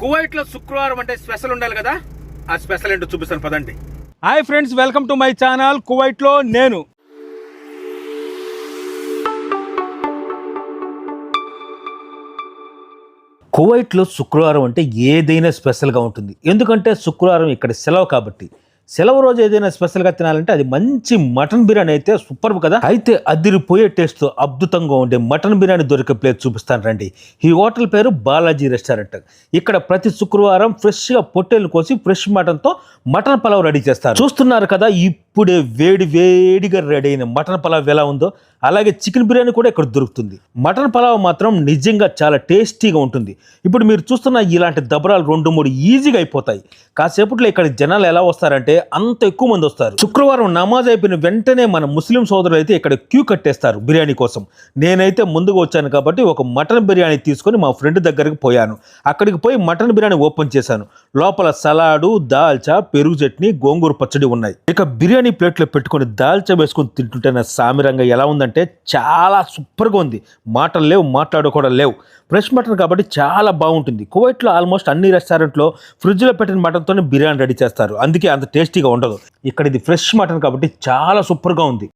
కువైట్లో శుక్రవారం అంటే స్పెషల్ ఉండాలి కదా? ఆ స్పెషల్ ఏంటో చూపిస్తాను పదండి. Hi friends welcome to my channel కువైట్లో నేను. కువైట్లో శుక్రవారం అంటే ఏదైనా స్పెషల్గా ఉంటుంది. ఎందుకంటే శుక్రవారం ఇక్కడ సెలవు కాబట్టి. సెలవు రోజు ఏదైనా స్పెషల్గా తినాలంటే అది మంచి మటన్ బిర్యానీ అయితే సూపర్ కదా. అయితే అదిరిపోయే టేస్ట్తో అద్భుతంగా ఉండే మటన్ బిర్యానీ దొరికే ప్లేస్ చూపిస్తాను రండి. ఈ హోటల్ పేరు బాలాజీ రెస్టారెంట్. ఇక్కడ ప్రతి శుక్రవారం ఫ్రెష్గా పొట్టేలు కోసి ఫ్రెష్ మటన్తో మటన్ పలావ్ రెడీ చేస్తారు. చూస్తున్నారు కదా ఈ ఇప్పుడే వేడి వేడిగా రెడీ అయిన మటన్ పలావ్ ఎలా ఉందో అలాగే చికెన్ బిర్యానీ కూడా ఇక్కడ దొరుకుతుంది. మటన్ పలావ్ మాత్రం నిజంగా చాలా టేస్టీగా ఉంటుంది. ఇప్పుడు మీరు చూస్తున్న ఇలాంటి దబరాలు రెండు మూడు ఈజీగా అయిపోతాయి. కాసేపట్లో ఇక్కడ జనాలు ఎలా వస్తారంటే అంత ఎక్కువ మంది వస్తారు. శుక్రవారం నమాజ్ అయిపోయిన వెంటనే మన ముస్లిం సోదరులు అయితే ఇక్కడ క్యూ కట్టేస్తారు బిర్యానీ కోసం. నేనైతే ముందుగా వచ్చాను కాబట్టి ఒక మటన్ బిర్యానీ తీసుకొని మా ఫ్రెండ్ దగ్గరికి పోయాను. అక్కడికి పోయి మటన్ బిర్యానీ ఓపెన్ చేశాను. లోపల సలాడు దాల్చా పెరుగు చట్నీ గోంగూర పచ్చడి ఉన్నాయి. ఇక బిర్యానీ ప్లేట్లో పెట్టుకొని దాల్చా వేసుకొని తింటుంటే నా సామిరంగా ఎలా ఉందంటే చాలా సూపర్గా ఉంది. మాటలు లేవు మాట్లాడు కూడా లేవు. ఫ్రెష్ మటన్ కాబట్టి చాలా బాగుంటుంది. కువైట్లో ఆల్మోస్ట్ అన్ని రెస్టారెంట్లో ఫ్రిడ్జ్లో పెట్టిన మటన్తోనే బిర్యానీ రెడీ చేస్తారు. అందుకే అంత టేస్టీగా ఉండదు. ఇక్కడ ఇది ఫ్రెష్ మటన్ కాబట్టి చాలా సూపర్గా ఉంది.